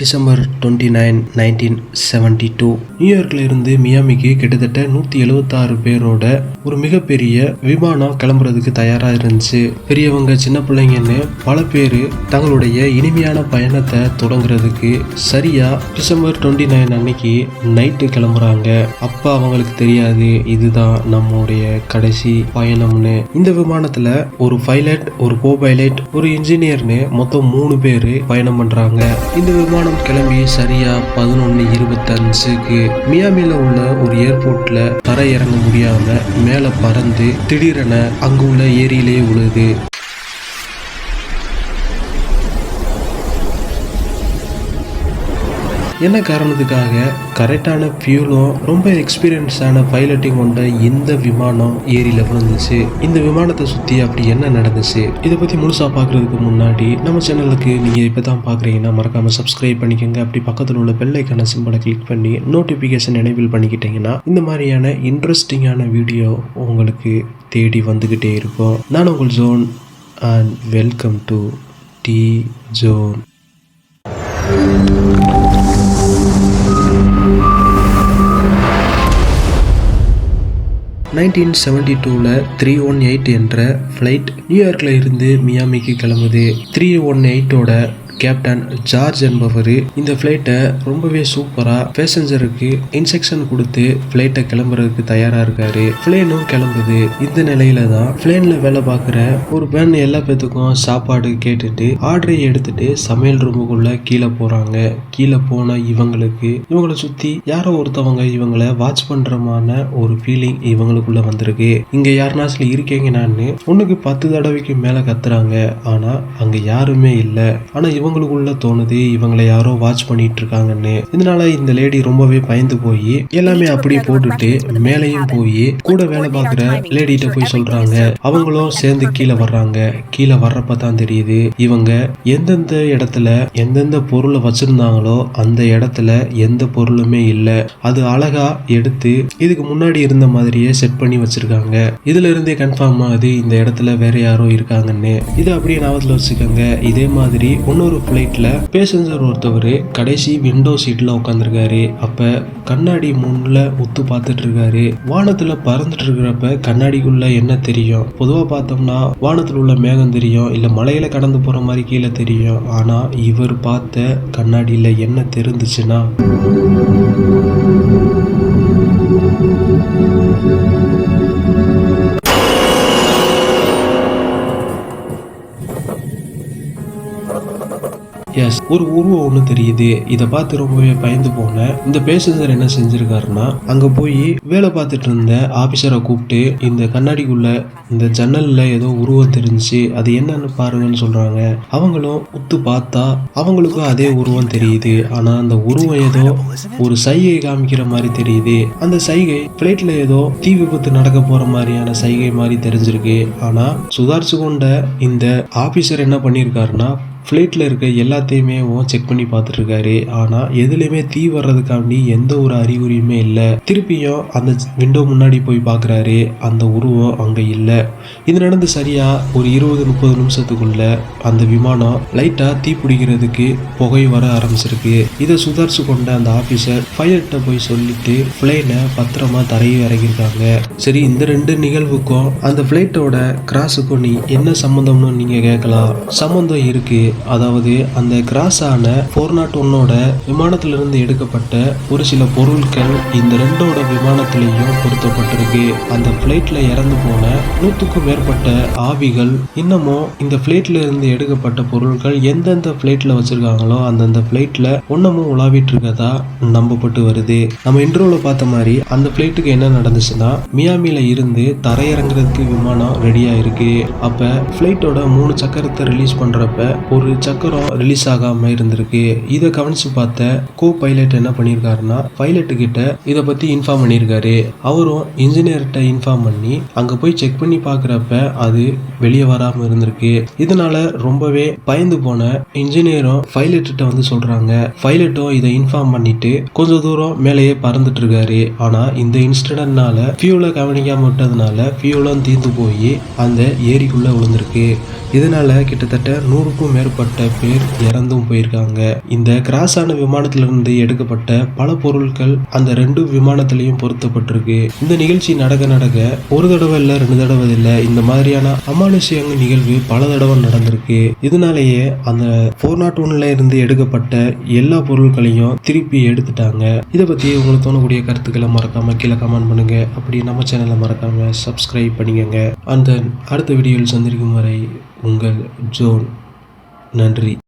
December twenty nine nineteen seventy two நியூயார்க்கில் இருந்து மியாமிக்கு கிட்டத்தட்ட நூற்றி எழுபத்தாறு பேரோட ஒரு மிகப்பெரிய விமானம் கிளம்புறதுக்கு தயாராக இருந்துச்சு. பெரியவங்க சின்ன பிள்ளைங்கன்னு பல பேர் தங்களுடைய இனிமையான பயணத்தை தொடங்குறதுக்கு சரியாக டிசம்பர் டுவெண்ட்டி நைன் அன்னைக்கு நைட்டு கிளம்புறாங்க. அப்போ அவங்களுக்கு தெரியாது இதுதான் நம்முடைய கடைசி பயணம்னு. இந்த விமானத்தில் ஒரு பைலட் ஒரு கோ பைலட் ஒரு இன்ஜினியர்னு மொத்தம் மூணு பேர் பயணம் பண்ணுறாங்க இந்த விமானம் கிளம்பி சரியா பதினொன்னு இருபத்தஞ்சுக்கு மியாமில உள்ள ஒரு ஏர்போர்ட்ல தர இறங்க முடியாம மேல பறந்து திடீரென அங்கு உள்ள ஏரியிலே உழுது. என்ன காரணத்துக்காக கரெக்டான ஃபியூலும் ரொம்ப எக்ஸ்பீரியன்ஸான பைலட்டிங் கொண்ட இந்த விமானம் ஏரியில் விழுந்துச்சு. இந்த விமானத்தை சுற்றி அப்படி என்ன நடந்துச்சு? இதை பற்றி முழுசாக பார்க்குறதுக்கு முன்னாடி நம்ம சேனலுக்கு நீங்கள் இப்போ தான் பார்க்குறீங்கன்னா மறக்காமல் சப்ஸ்கிரைப் பண்ணிக்கோங்க. அப்படி பக்கத்தில் உள்ள பெல்லைக்கான சிம்பிளை கிளிக் பண்ணி நோட்டிஃபிகேஷன் எனேபிள் பண்ணிக்கிட்டீங்கன்னா இந்த மாதிரியான இன்ட்ரெஸ்டிங்கான வீடியோ உங்களுக்கு தேடி வந்துக்கிட்டே இருக்கும். நான் உங்கள் zone and welcome to the zone nineteen seventy டூவில் த்ரீ ஒன் எயிட் என்ற ஃப்ளைட் நியூயார்க்கில் இருந்து மியாமிக்கு கிளம்புது. த்ரீ ஒன் எயிட்டோட கேப்டன் ஜார்ஜ் என்பவர் இந்த ஃப்ளைட்டை ரொம்பவே சூப்பராக பேசஞ்சருக்கு இன்ஸ்ட்ரக்ஷன் கொடுத்து ஃப்ளைட்டை கிளம்புறதுக்கு தயாராக இருக்காரு. பிளேனும் கிளம்புது. இந்த நிலையில தான் பிளேன்ல வேலை பார்க்குற ஒரு பெண் எல்லா பேத்துக்கும் சாப்பாடு கேட்டுட்டு ஆர்டரை எடுத்துட்டு சமையல் ரூமுக்குள்ள கீழே போறாங்க. கீழே போன இவங்களுக்கு இவங்களை சுத்தி யாரோ ஒருத்தவங்க இவங்களை வாட்ச் பண்றமான ஒரு ஃபீலிங் இவங்களுக்குள்ள வந்திருக்கு. இங்க இங்கே இருக்கீங்க நான் ஒண்ணுக்கு பத்து தடவைக்கு மேல கத்துறாங்க. ஆனா அங்க யாருமே இல்லை. இவங்க இவங்களுக்குள்ள தோணுது இவங்களை யாரோ வாட்ச் பண்ணிட்டு இருக்காங்கன்னு இதனால இந்த லேடி ரொம்பவே பயந்து போய் எல்லாமே அப்படியே போட்டுட்டு மேலையும் போய் கூட வேலை பார்க்குற லேடிட்ட போய் சொல்றாங்க அவங்களும் சேர்ந்து கீழே வர்றாங்க. கீழே வர்றப்ப தான் தெரியுது இவங்க எந்தெந்த இடத்துல எந்தெந்த பொருளை வச்சிருந்தாங்களோ அந்த இடத்துல எந்த பொருளுமே இல்லை. அது அழகா எடுத்து இதுக்கு முன்னாடி இருந்த மாதிரியே செட் பண்ணி வச்சிருக்காங்க. இதுல இருந்தே கன்ஃபார்ம் ஆகுது இந்த இடத்துல வேற யாரோ இருக்காங்கன்னு. இதை அப்படியே ஞாபகத்தில் வச்சுக்கோங்க இதே மாதிரி இன்னொரு ஃப்ளைட்ல பேசஞ்சர் ஒருத்தவர் கடைசி விண்டோ சீட்ல உட்காந்துருக்காரு அப்போ கண்ணாடி முன்ல உத்து பார்த்துட்டு இருக்காரு வானத்தில் பறந்துட்டு இருக்கிறப்ப கண்ணாடிக்குள்ள என்ன தெரியும்? பொதுவாக பார்த்தோம்னா வானத்தில் உள்ள மேகம் தெரியும் இல்லை மலையில் கடந்து போகிற மாதிரி கீழே தெரியும். ஆனால் இவர் பார்த்த கண்ணாடியில் என்ன தெரிந்துச்சுன்னா எஸ் ஒரு உருவம் ஒன்று தெரியுது. இதை பார்த்து ரொம்பவே பயந்து போனேன். இந்த பேசஞ்சர் என்ன செஞ்சிருக்காருன்னா அங்கே போய் வேலை பார்த்துட்டு இருந்த ஆஃபீஸரை கூப்பிட்டு இந்த கண்ணாடிக்குள்ள இந்த ஜன்னல்ல ஏதோ உருவம் தெரிஞ்சுச்சு. அது என்னன்னு பாருங்கன்னு சொல்றாங்க. அவங்களும் உத்து பார்த்தா அவங்களுக்கும் அதே உருவம் தெரியுது. ஆனா அந்த உருவம் ஏதோ ஒரு சைகை காமிக்கிற மாதிரி தெரியுது. அந்த சைகை பிளேட்ல ஏதோ தீ விபத்து நடக்க போற மாதிரியான சைகை மாதிரி தெரிஞ்சிருக்கு. ஆனா சுதாரிச்சு கொண்ட இந்த ஆஃபீஸர் என்ன பண்ணியிருக்காருன்னா ஃப்ளைட்டில் இருக்க எல்லாத்தையுமே செக் பண்ணி பார்த்துட்ருக்காரு ஆனால் எதுலேயுமே தீ வர்றதுக்காண்டி எந்த ஒரு அறிகுறியுமே இல்லை. திருப்பியும் அந்த விண்டோ முன்னாடி போய் பார்க்குறாரு. அந்த உருவம் அங்கே இல்லை. இது நடந்து சரியாக ஒரு இருபது முப்பது நிமிஷத்துக்குள்ள அந்த விமானம் லைட்டாக தீ பிடிக்கிறதுக்கு புகை வர ஆரம்பிச்சிருக்கு. இதை சுதாரிச்சு கொண்ட அந்த ஆஃபீஸர் ஃபயர்கிட்ட போய் சொல்லிட்டு ஃப்ளைனை பத்திரமா தரையை இறங்கியிருக்காங்க சரி இந்த ரெண்டு நிகழ்வுக்கும் அந்த ஃப்ளைட்டோட கிராஸுக்கும் நீ என்ன சம்மந்தம்னு நீங்கள் கேட்கலாம். சம்மந்தம் இருக்குது அதாவது அந்த கிராஸ் ஆன ஃபோர் நாட் ஒன்னோட விமானத்திலிருந்து எடுக்கப்பட்ட ஒரு சில பொருட்கள் இந்த ரெண்டோட விமானத்திலையும் பொருத்தப்பட்டிருக்கு. அந்த பிளைட்ல இறந்து போன நூற்றுக்கும் மேற்பட்ட ஆவிகள் இன்னமும் இந்த ஃப்ளைட்ல இருந்து எடுக்கப்பட்ட பொருட்கள் எந்தெந்த பிளைட்ல வச்சிருக்காங்களோ அந்தந்த பிளைட்ல ஒன்னமும் உலாவிட்டு இருக்கதா நம்பப்பட்டு வருது. நம்ம இன்ட்ரோல பார்த்த மாதிரி அந்த ஃப்ளைட்டுக்கு என்ன நடந்துச்சுன்னா மியாமில இருந்து தரையிறங்குறதுக்கு விமானம் ரெடியா இருக்கு அப்ப பிளைட்டோட மூணு சக்கரத்தை ரிலீஸ் பண்றப்ப ஒரு ஒரு சக்கரம் ரிலீஸ் ஆகாம இருந்திருக்கு. இதை கவனிச்சு பார்த்த கோ பைலட் என்ன பண்ணியிருக்காருன்னா பைலட்டு கிட்ட இதை பத்தி இன்ஃபார்ம் பண்ணியிருக்காரு அவரும் இன்ஜினியர்கிட்ட இன்ஃபார்ம் பண்ணி அங்க போய் செக் பண்ணி பார்க்குறப்ப அது வெளியே வராம இருந்திருக்கு. இதனால ரொம்பவே பயந்து போன இன்ஜினியரும் பைலட்டு வந்து சொல்றாங்க. பைலட்டும் இதை இன்ஃபார்ம் பண்ணிட்டு கொஞ்சம் தூரம் மேலேயே பறந்துட்டு இருக்காரு. ஆனா இந்த இன்சிடென்ட்னால ஃபியூலை கவனிக்காம விட்டதுனால ஃபியூலும் தீர்ந்து போய் அந்த ஏரிக்குள்ள விழுந்திருக்கு. இதனால கிட்டத்தட்ட நூறுக்கும் மேற்பட்ட பேர் இறந்தும் போயிருக்காங்க. இந்த கிராஸ் ஆன விமானத்திலிருந்து எடுக்கப்பட்ட பல பொருட்கள் அந்த ரெண்டு விமானத்திலையும் பொருத்தப்பட்டிருக்கு. இந்த நிகழ்ச்சி நடக்க நடக்க ஒரு தடவை இல்ல ரெண்டு தடவை இல்ல இந்த மாதிரியான அமானுஷ்யங்க நிகழ்வு பல தடவை நடந்திருக்கு. இதனாலேயே அந்த ஃபோர் நாட் ஒன்ல இருந்து எடுக்கப்பட்ட எல்லா பொருட்களையும் திருப்பி எடுத்துட்டாங்க. இதை பத்தி உங்களுக்கு தோணக்கூடிய கருத்துக்களை மறக்காம கீழே கமெண்ட் பண்ணுங்க. அப்படி நம்ம சேனலை மறக்காம சப்ஸ்கிரைப் பண்ணிக்கங்க. அந்த அடுத்த வீடியோவில் சந்திக்கும் வரை உங்கள் ஜோன். நன்றி.